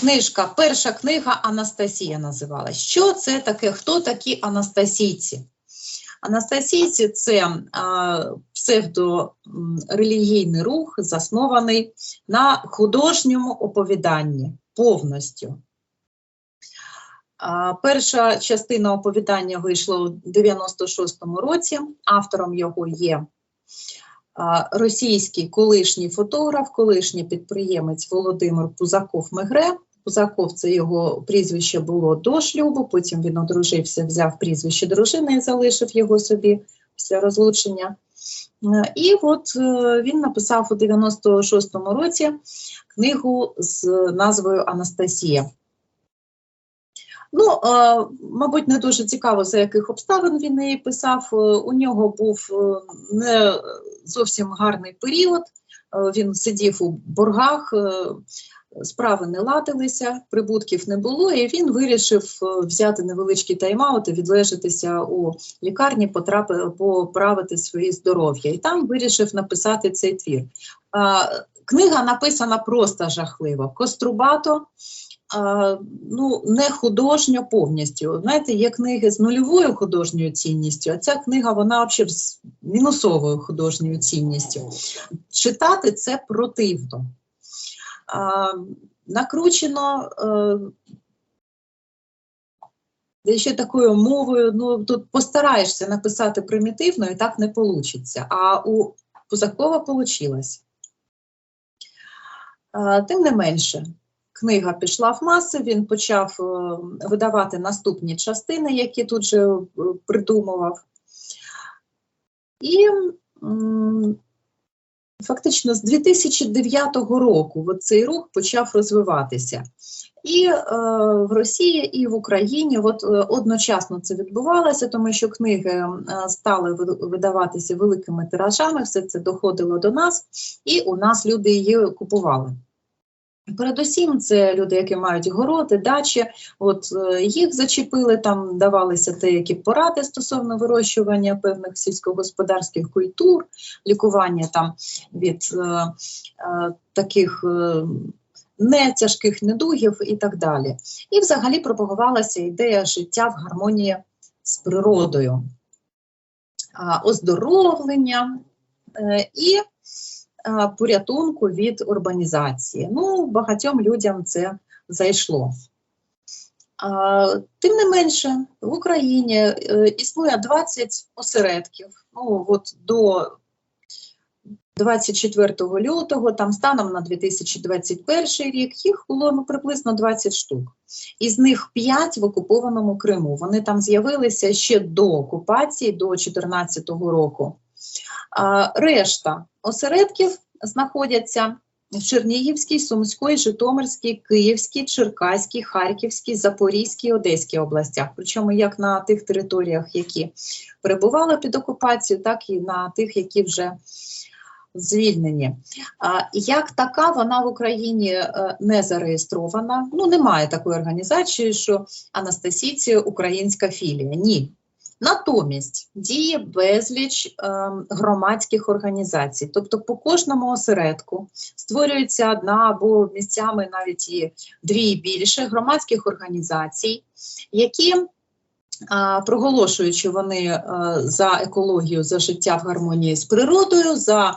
Книжка, перша книга Анастасія називалась. Що це таке? Хто такі анастасійці? Анастасійці це псевдорелігійний рух, заснований на художньому оповіданні повністю. Перша частина оповідання вийшла у 96-му році. Автором його є російський колишній фотограф, колишній підприємець Володимир Пузаков-Мегре. Пузаков це його прізвище було до шлюбу, потім він одружився, взяв прізвище дружини і залишив його собі після розлучення. Е, І от е, він написав у 96-му році книгу з назвою Анастасія. Ну, е, мабуть, не дуже цікаво, за яких обставин він її писав. Е, У нього був е, не зовсім гарний період. Він сидів у боргах, справи не ладилися, прибутків не було, і він вирішив взяти невеличкий тайм-аут і відлежатися у лікарні, потрапи, поправити своє здоров'я. І там вирішив написати цей твір. Книга написана просто жахливо, кострубато, ну, не художньо повністю. Знаєте, є книги з нульовою художньою цінністю, а ця книга вона взагалі з мінусовою художньою цінністю. Читати це противно. Накручено е, де ще такою мовою, ну тут постараєшся написати примітивно, і так не вийде. А у Пузакова вийшло. Тим не менше, книга пішла в маси, він почав е, видавати наступні частини, які тут же е, придумував. І фактично з 2009 року цей рух почав розвиватися. І е, в Росії, і в Україні от, е, одночасно це відбувалося, тому що книги стали видаватися великими тиражами, все це доходило до нас, і у нас люди її купували. Передусім, це люди, які мають городи, дачі, от е, їх зачепили, там давалися деякі поради стосовно вирощування певних сільськогосподарських культур, лікування там від е, е, таких е, нетяжких недугів і так далі. І взагалі пропагувалася ідея життя в гармонії з природою, оздоровлення е, і порятунку від урбанізації. Ну, багатьом людям це зайшло. Тим не менше, в Україні е, існує 20 осередків. Ну, от до 24 лютого, там станом на 2021 рік, їх було ну, приблизно 20 штук. Із них 5 в окупованому Криму. Вони там з'явилися ще до окупації, до 2014 року. Решта осередків знаходяться в Чернігівській, Сумській, Житомирській, Київській, Черкаській, Харківській, Запорізькій, Одеській областях. Причому як на тих територіях, які перебували під окупацією, так і на тих, які вже звільнені. Як така, вона в Україні е, не зареєстрована. Ну, немає такої організації, що Анастасійці українська філія. Ні. Натомість діє безліч е, громадських організацій, тобто по кожному осередку створюється одна або місцями навіть і дві і більше громадських організацій, які проголошуючи вони е, за екологію, за життя в гармонії з природою, за е,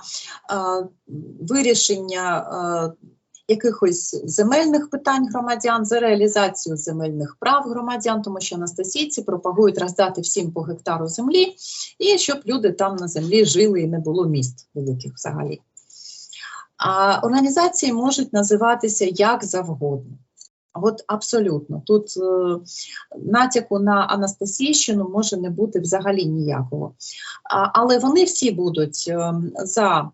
вирішення е, якихось земельних питань громадян, за реалізацію земельних прав громадян, тому що анастасійці пропагують роздати всім по гектару землі, і щоб люди там на землі жили і не було міст великих взагалі. А організації можуть називатися як завгодно. От абсолютно. Тут е, натяку на Анастасійщину може не бути взагалі ніякого. А, але вони всі будуть е, за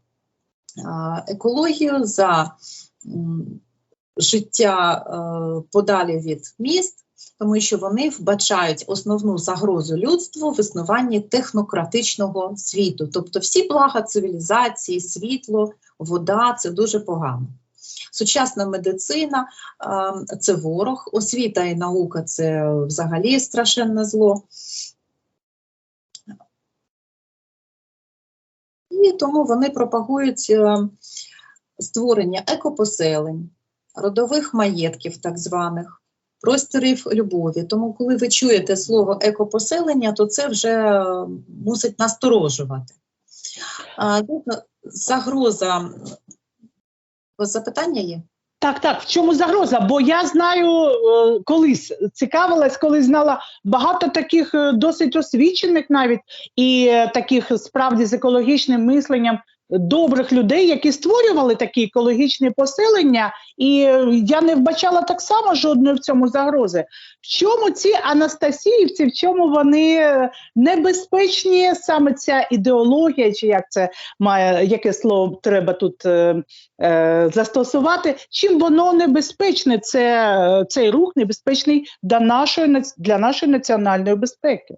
екологію, за життя е, подалі від міст, тому що вони вбачають основну загрозу людству в існуванні технократичного світу. Тобто всі блага цивілізації, світло, вода це дуже погано. Сучасна медицина е, це ворог, освіта і наука це взагалі страшенне зло. І тому вони пропагують е, створення екопоселень, родових маєтків, так званих, просторів любові. Тому, коли ви чуєте слово екопоселення, то це вже е, мусить насторожувати. Загроза. Запитання є? Так, так, в чому загроза? Бо я знаю, е, колись цікавилась, коли знала багато таких е, досить освічених навіть і е, таких справді з екологічним мисленням добрих людей, які створювали такі екологічні поселення, і я не вбачала так само жодної в цьому загрози. В чому ці Анастасіївці, в чому вони небезпечні, саме ця ідеологія, чи як це має, яке слово треба тут е, е, застосувати, чим воно небезпечне, це, цей рух небезпечний для нашої, для нашої національної безпеки.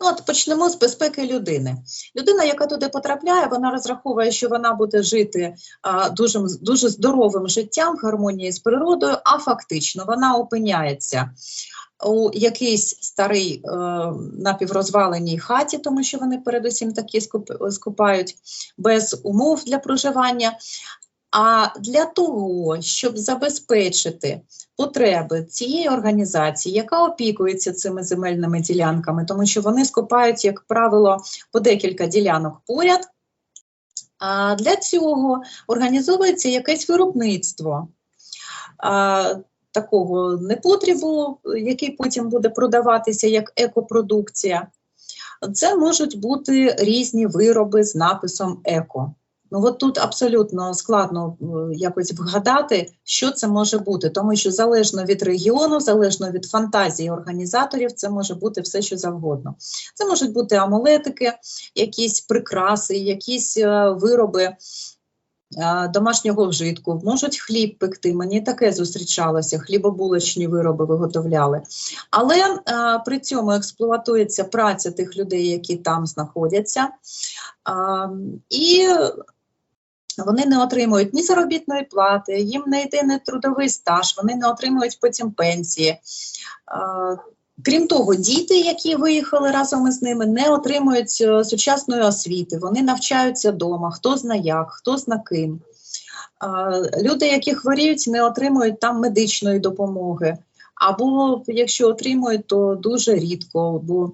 Ну, от почнемо з безпеки людини. Людина, яка туди потрапляє, вона розраховує, що вона буде жити а, дуже, дуже здоровим життям в гармонії з природою, а фактично вона опиняється у якійсь старій е, напіврозваленій хаті, тому що вони передусім такі скуп- скупають без умов для проживання. А для того, щоб забезпечити потреби цієї організації, яка опікується цими земельними ділянками, тому що вони скупають, як правило, по декілька ділянок поряд. А для цього організовується якесь виробництво а, такого непотребу, який потім буде продаватися як екопродукція. Це можуть бути різні вироби з написом еко. Ну от тут абсолютно складно е, якось вгадати, що це може бути, тому що залежно від регіону, залежно від фантазії організаторів, це може бути все, що завгодно. Це можуть бути амулетики, якісь прикраси, якісь е, вироби е, домашнього вжитку, можуть хліб пекти. Мені таке зустрічалося, хлібобулочні вироби виготовляли. Але е, при цьому експлуатується праця тих людей, які там знаходяться. А, і вони не отримують ні заробітної плати, їм не йде не трудовий стаж, вони не отримують потім пенсії. Крім того, діти, які виїхали разом із ними, не отримують е, сучасної освіти, вони навчаються вдома, хто зна як, хто зна ким. Люди, які хворіють, не отримують там медичної допомоги. Або якщо отримують, то дуже рідко, бо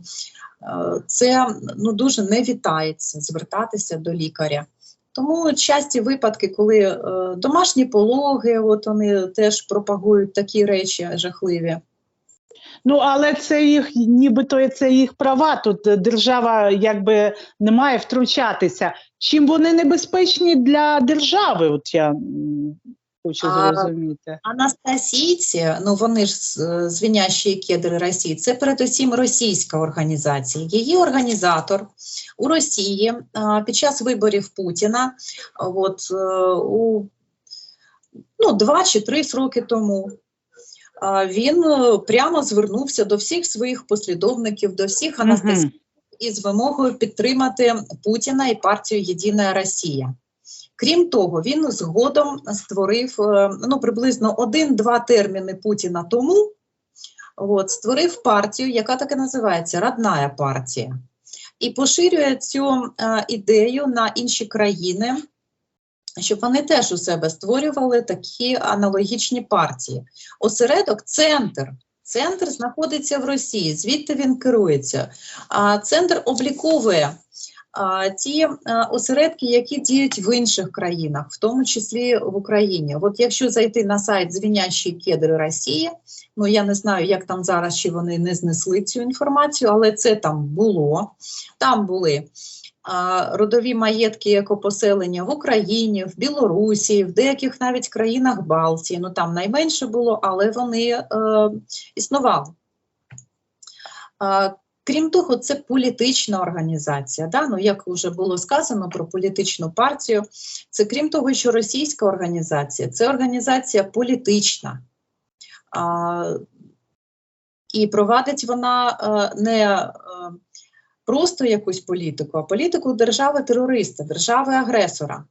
е, це ну, дуже не вітається звертатися до лікаря. Тому часті випадки, коли е, домашні пологи, от вони теж пропагують такі речі жахливі. Ну але це їх, нібито це їх права. Тут держава якби не має втручатися. Чим вони небезпечні для держави? От я хочу А, зрозуміти. Анастасійці, ну вони ж звінящі кедри Росії, це передусім російська організація. Її організатор у Росії а, під час виборів Путіна, от е, у ну, два чи три роки тому. а, Він е, прямо звернувся до всіх своїх послідовників, до всіх Анастасій Мгм. із вимогою підтримати Путіна і партію Єдина Росія. Крім того, він згодом створив е, ну, приблизно один-два терміни Путіна тому. От, створив партію, яка так і називається Родная партія, і поширює цю е, ідею на інші країни, щоб вони теж у себе створювали такі аналогічні партії. Осередок центр. Центр знаходиться в Росії, звідти він керується. А центр обліковує ті осередки, які діють в інших країнах, в тому числі в Україні. От якщо зайти на сайт Звінящі кедри Росії, ну я не знаю, як там зараз чи вони не знесли цю інформацію, але це там було. Там були родові маєтки екопоселення в Україні, в Білорусі, в деяких навіть країнах Балтії. Ну там найменше було, але вони е, існували. Крім того, це політична організація. Да? Ну, як вже було сказано про політичну партію, це крім того, що російська організація, це організація політична. А, і провадить вона е, не е, просто якусь політику, а політику держави-терориста, держави-агресора.